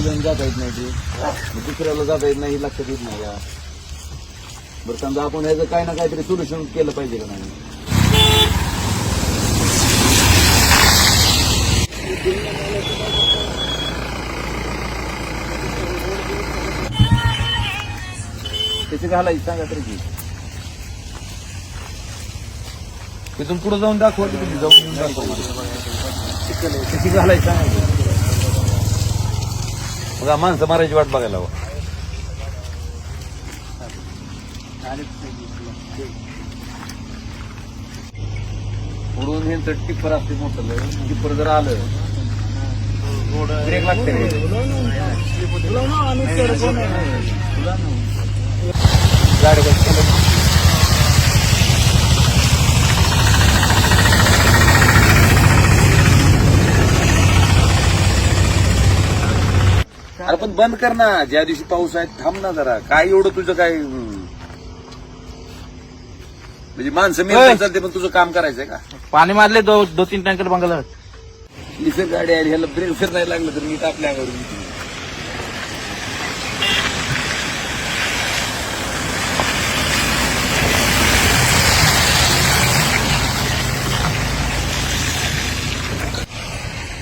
घेऊन जाता येत नाही ती. दुसऱ्याला जाता येत नाही लक्षात येत नाही या बरं समजा आपण ह्याचं काय ना काहीतरी सोल्युशन केलं पाहिजे का नाही? त्याची घालायची सांगा तरी की. तिथून पुढे जाऊन दाखवा की तुम्ही जाऊन येऊन दाखवा. त्याची घालायची सांगा बघा माणसं मारायची वाट बघायला हवं. पुढून हे तर टिप्पर असते मोठं टिप्पर जर आलं ब्रेक लागते. रे गाडी केलं. बंद कर ना ज्या दिवशी पाऊस आहे थांब ना जरा काय एवढं तुझं काय. म्हणजे माणसं मी. चालते पण तुझं काम करायचंय का पाणी मारले दो दो तीन टँकर बंगाला इथे गाडी आली ह्याला ब्रेक फिर नाही लागलं तर अंगावर येते.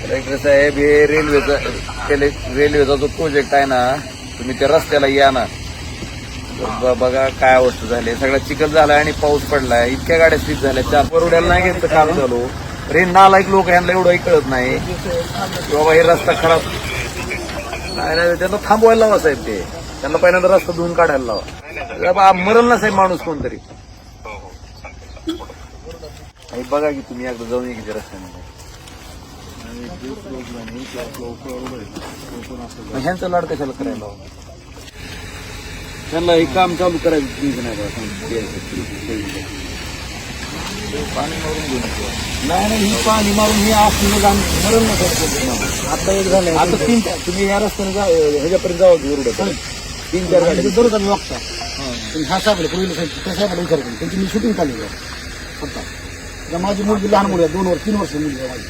कलेक्टर साहेब हे रेल्वेचा केले- रेल्वेचा जो प्रोजेक्ट आहे ना तुम्ही त्या रस्त्याला या ना. बघा काय अवस्था झाली. सगळा चिखल झाला आणि पाऊस पडलाय. इतक्या गाड्या स्लिप झाल्या. चार परोड्याला नाही घेतलं काम चालू. रे नालायक लोक यांना एवढंही कळत नाही. बाबा हे रस्ता खराब. नाही नाही त्यांना थांबवायला लावा साहेब ते. त्यांना पहिल्यांदा रस्ता धुवून काढायला लावा. बाबा मरल ना साहेब माणूस कोणतरी. आणि बघा की तुम्ही एकदा जाऊन या की त्या रस्त्यामध्ये. मग ह्यांचं लाड कशाला करायला? त्यांना हे काम चालू करायचं नाही नाही नाही ही पाणी मारून हे मरण आता एक झालं. आता तीन चार तुम्ही ह्या रस्त्याने जा ह्याच्यापर्यंत जावं उरडत तीन चार गाडी दररोज आम्ही वागता. पण ह्या साहेबाला पूर्वी त्या साहेबाला विचार करून त्यांची मी शूटिंग आहे. आता. माझी मुलगी लहान मुली आहे दोन वर्ष तीन वर्ष मुलगी आहे माझी.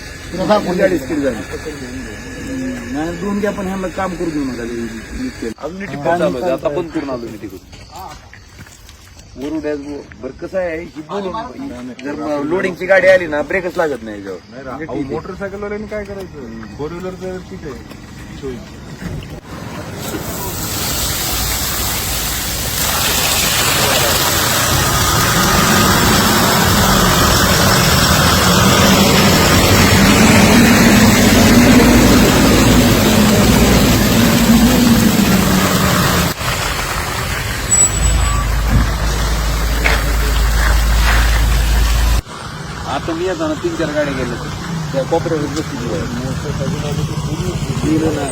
नाही दोन घ्या पण ह्यांना काम करू देऊ नका अजून नीट चालू आहे. आता बंद करून आलो मी तिकडून बरं कसं आहे बोलून जर लोडिंगची गाडी आली ना ब्रेकच लागत नाही याच्यावर. मोटरसायकल वाल्याने काय करायचं? फोर व्हीलर तर ठीक आहे. येताना तीन चार गाड्या गेल्या त्या कोपऱ्यावर बसली गेलं ना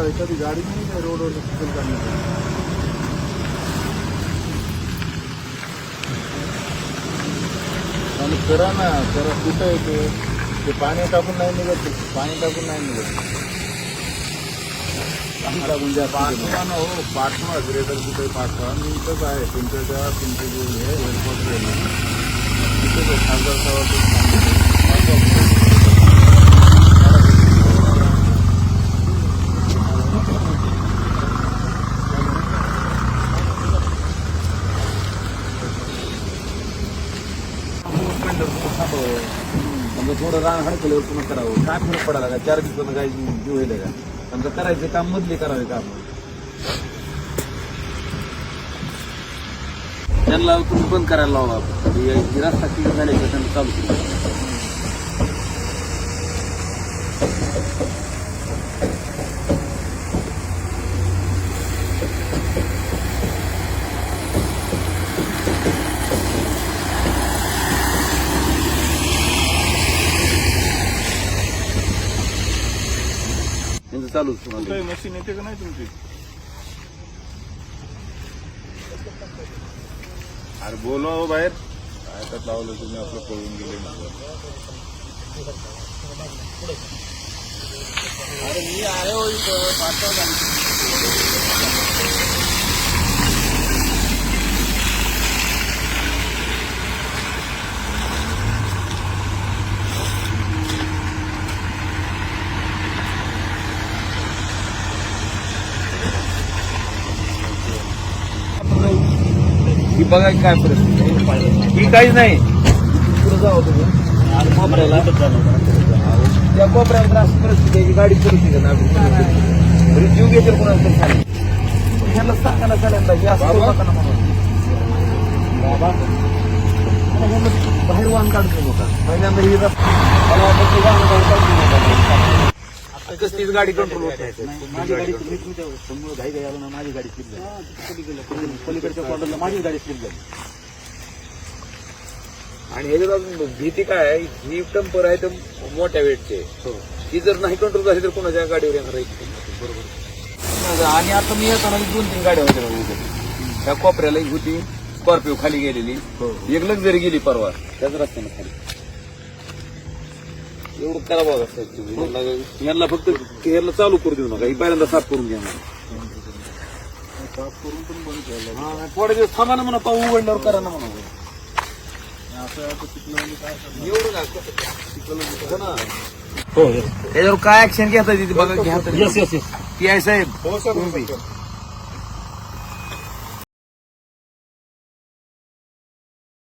एखादी गाडी नाही काय रोडवर चिखल काढण्यासाठी आणि करा ना करा. कुठं येते ते पाणी टाकून नाही निघत. पाणी टाकून नाही निघत. म्हणजे पाठवा ना हो पाठवा. ग्रेटर कुठे पाठवा? मी इथंच आहे. तुमच्या त्या तुमचे हे एअरपोर्ट आहे तिथेच खासदार थोडं रान हडकल्यावर पुन्हा करावं काय फरक पडायला का चार दिवसानं काय जीव होईल का? समजा करायचे काम मधले करावे काम त्यांना तुम्ही बंद करायला लावला आपण. रस्ता क्लिअर झाल्याच्या त्यांना चालू केलं त्यांचं चालूच पुन्हा कुठे मशीन येते का नाही तुमची? अरे बोलवा हो बाहेर. काय लावलं तुम्ही आपलं पळून गेले अरे मी आहे हो इथं पाठवा बघा काय परिस्थिती. ही काहीच नाही. तुम्ही. आणि कोपऱ्याला त्या त्रास परिस्थिती आहे गाडी परिस्थिती आहे ना. तरी जीव घेतील कोणाला तरी. ह्याला सांगायला चालेल हे असं म्हणून. ह्याला बाहेर वाहन काढतो पहिल्यांदा ही रस्ता- मला वाटतं ते वाहन बाहेर काढू नका. आता कसलीच गाडी कंट्रोल होत नाही. माझी गाडी मी तुमच्यासमोर घाई घाई आलो ना माझी गाडी स्लिप झाली पलीकडच्या माझी गाडी स्लिप झाली आणि ह्याच्यात अजून भीती काय आहे ही टंपर आहे तर मोठ्या वेटचे. ही. जर नाही कंट्रोल झाली तर कोणाच्या गाडीवर येणार आहे? बरोबर. आणि आता मी येताना दोन तीन गाड्या होत्या बघा इथे. त्या कोपऱ्याला एक होती स्कॉर्पिओ खाली गेलेली. एक लक्झरी गेली परवा. त्याच रस्त्याने खाली. एवढं त्याला बघा. यांना- फक्त ह्याला चालू करू देऊ नका. ही पहिल्यांदा साफ करून घ्या. हा, थोडे दिवस थांबा ना म्हणा पाऊ उघडल्यावर करा ना म्हणा. काय हो ना हो त्याच्यावर काय ऍक्शन घेता येते बघा घ्या तरी. Yes yes yes P I साहेब हो सर